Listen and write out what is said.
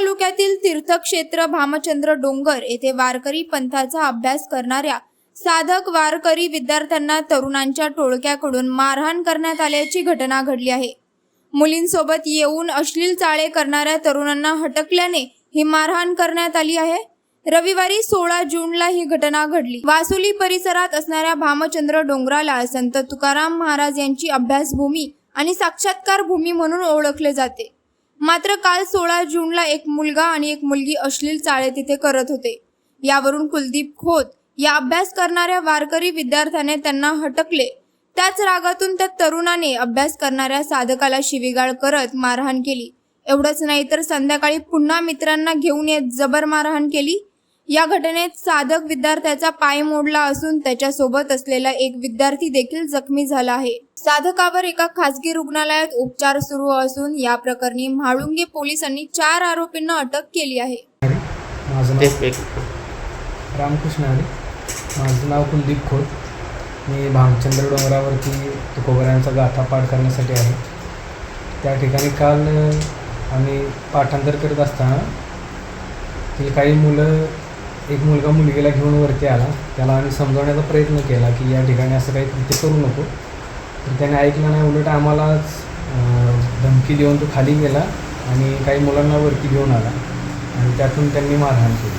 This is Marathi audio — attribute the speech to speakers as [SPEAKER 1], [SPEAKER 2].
[SPEAKER 1] तालुक्यातील तीर्थक्षेत्र भामचंद्र डोंगर येथे वारकरी पंथाचा अभ्यास करणाऱ्या साधक वारकरी विद्यार्थ्यांना तरुणांच्या टोळक्याकडून मारहाण करण्यात आल्याची घटना घडली आहे. मुलींसोबत येऊन अश्लील चाळे करणाऱ्या तरुणांना हटकल्याने ही मारहाण करण्यात आली आहे. रविवारी सोळा जूनला ही घटना घडली. वासुली परिसरात असणाऱ्या भामचंद्र डोंगराला संत तुकाराम महाराज यांची अभ्यासभूमी आणि साक्षात्कार भूमी म्हणून ओळखले जाते. मात्र काल सोळा जूनला एक मुलगा आणि एक मुलगी अश्लील चाळे तिथे करत होते. यावरून कुलदीप खोत या अभ्यास करणाऱ्या वारकरी विद्यार्थ्याने त्यांना हटकले. त्याच रागातून त्या तरुणाने अभ्यास करणाऱ्या साधकाला शिवीगाळ करत मारहाण केली. एवढंच नाही तर संध्याकाळी पुन्हा मित्रांना घेऊन येत जबर मारहाण केली. या घटनेत साधक विद्यार्थ्याचा पाय मोडला असून त्याच्यासोबत असलेला एक विद्यार्थी देखील जखमी झाला आहे. साधकावर एका खासगी रुग्णालयात उपचार सुरू असून या प्रकरणी म्हाळुंगे पोलिसांनी चार आरोपींना अटक केली आहे.
[SPEAKER 2] माझं नाव रामकृष्ण हरी माझं नाव कुलदीप खोत. मी भामचंद्र डोंगरावरती तुकोबऱ्यांचा गाथा पाठ करण्यासाठी आहे. त्या ठिकाणी काल आम्ही पाठांतर करत असताना ती काही मुलं एक मुलगा मुलगीला घेऊन वरती आला. त्याला आम्ही समजवण्याचा प्रयत्न केला की या ठिकाणी असं काही कृत्य करू नको. तर त्याने ऐकलं नाही. उलट आम्हालाच धमकी देऊन तो खाली गेला आणि काही मुलांना वरती घेऊन आला. आणि त्यातून त्यांनी मारहाण केली.